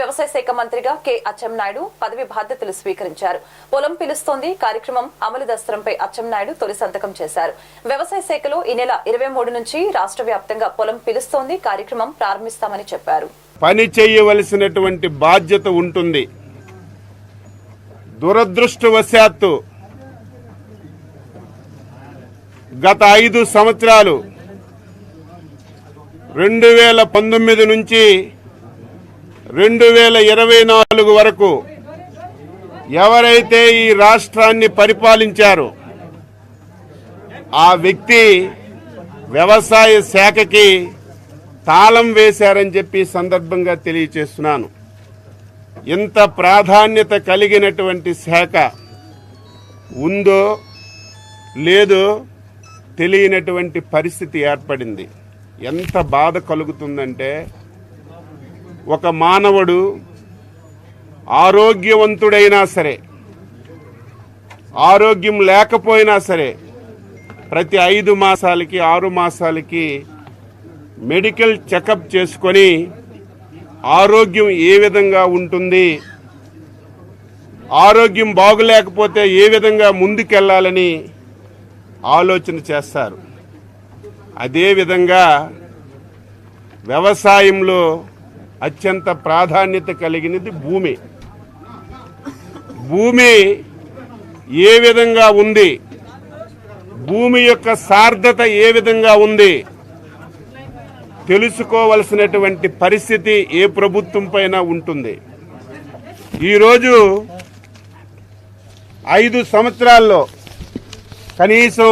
వ్యవసాయ శాఖ మంత్రిగా కె అచ్చెన్నాయుడు పదవి బాధ్యతలు స్వీకరించారు. పొలం పిలుస్తోంది. కార్యక్రమం అమలు దస్త్రంపై అచ్చెన్నాయుడు తొలి సంతకం చేశారు. వ్యవసాయ శాఖలో ఈ నెల ఇరవై మూడు నుంచి రాష్ట్ర వ్యాప్తంగా పొలం పిలుస్తోంది. కార్యక్రమం ప్రారంభిస్తామని చెప్పారు. పని చేయవలసినటువంటి బాధ్యత ఉంటుంది. దురదృష్టవశాత్తు గత ఐదు సంవత్సరాలు రెండు వేల పంతొమ్మిది నుంచి రెండు వేల ఇరవై నాలుగు వరకు ఎవరైతే ఈ రాష్ట్రాన్ని పరిపాలించారో ఆ వ్యక్తి వ్యవసాయ శాఖకి తాళం వేశారని చెప్పి సందర్భంగా తెలియచేస్తున్నాను. ఇంత ప్రాధాన్యత కలిగినటువంటి శాఖ ఉందో లేదో తెలియనటువంటి పరిస్థితి ఏర్పడింది. ఎంత బాధ కలుగుతుందంటే ఒక మానవుడు ఆరోగ్యవంతుడైనా సరే ఆరోగ్యం లేకపోయినా సరే ప్రతి ఐదు మాసాలకి ఆరు మాసాలకి మెడికల్ చెకప్ చేసుకొని ఆరోగ్యం ఏ విధంగా ఉంటుంది ఆరోగ్యం బాగులేకపోతే ఏ విధంగా ముందుకెళ్ళాలని ఆలోచన చేస్తారు. అదేవిధంగా వ్యవసాయంలో అత్యంత ప్రాధాన్యత కలిగినది భూమి. భూమి ఏ విధంగా ఉంది? భూమి యొక్క సార్థత ఏ విధంగా ఉంది? తెలుసుకోవలసినటువంటి పరిస్థితి ఏ ప్రభుత్వం పైన ఉంటుంది? ఈరోజు ఐదు సంవత్సరాల్లో కనీసం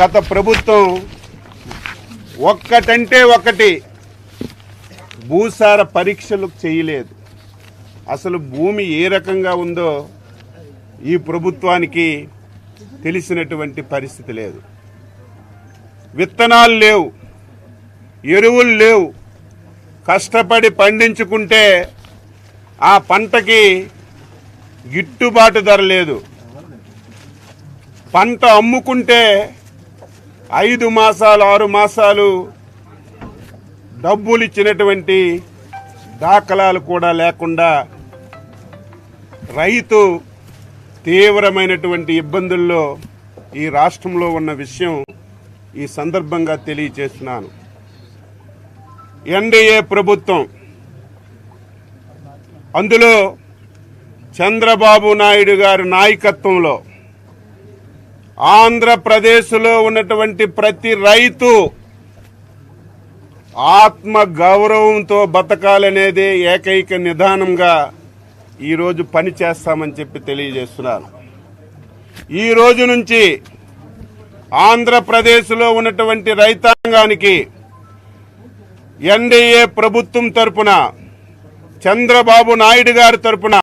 గత ప్రభుత్వం ఒక్కటంటే ఒకటి భూసార పరీక్షలు చేయలేదు. అసలు భూమి ఏ రకంగా ఉందో ఈ ప్రభుత్వానికి తెలిసినటువంటి పరిస్థితి లేదు. విత్తనాలు లేవు ఎరువులు లేవు. కష్టపడి పండించుకుంటే ఆ పంటకి గిట్టుబాటు ధర లేదు. పంట అమ్ముకుంటే ఐదు మాసాలు ఆరు మాసాలు డబ్బులు ఇచ్చినటువంటి దాఖలాలు కూడా లేకుండా రైతు తీవ్రమైనటువంటి ఇబ్బందుల్లో ఈ రాష్ట్రంలో ఉన్న విషయం ఈ సందర్భంగా తెలియచేస్తున్నాను. ఎన్డీఏ ప్రభుత్వం అందులో చంద్రబాబు నాయుడు గారి నాయకత్వంలో ఆంధ్రప్రదేశ్లో ఉన్నటువంటి ప్రతి రైతు ఆత్మ గౌరవంతో బతకాలనేదే ఏకైక నిదానంగా ఈరోజు పని చేస్తామని చెప్పి తెలియజేస్తున్నారు ఈ రోజు నుంచి ఆంధ్రప్రదేశ్లో ఉన్నటువంటి రైతాంగానికి ఎన్డీఏ ప్రభుత్వం తరపున చంద్రబాబు నాయుడు గారి తరపున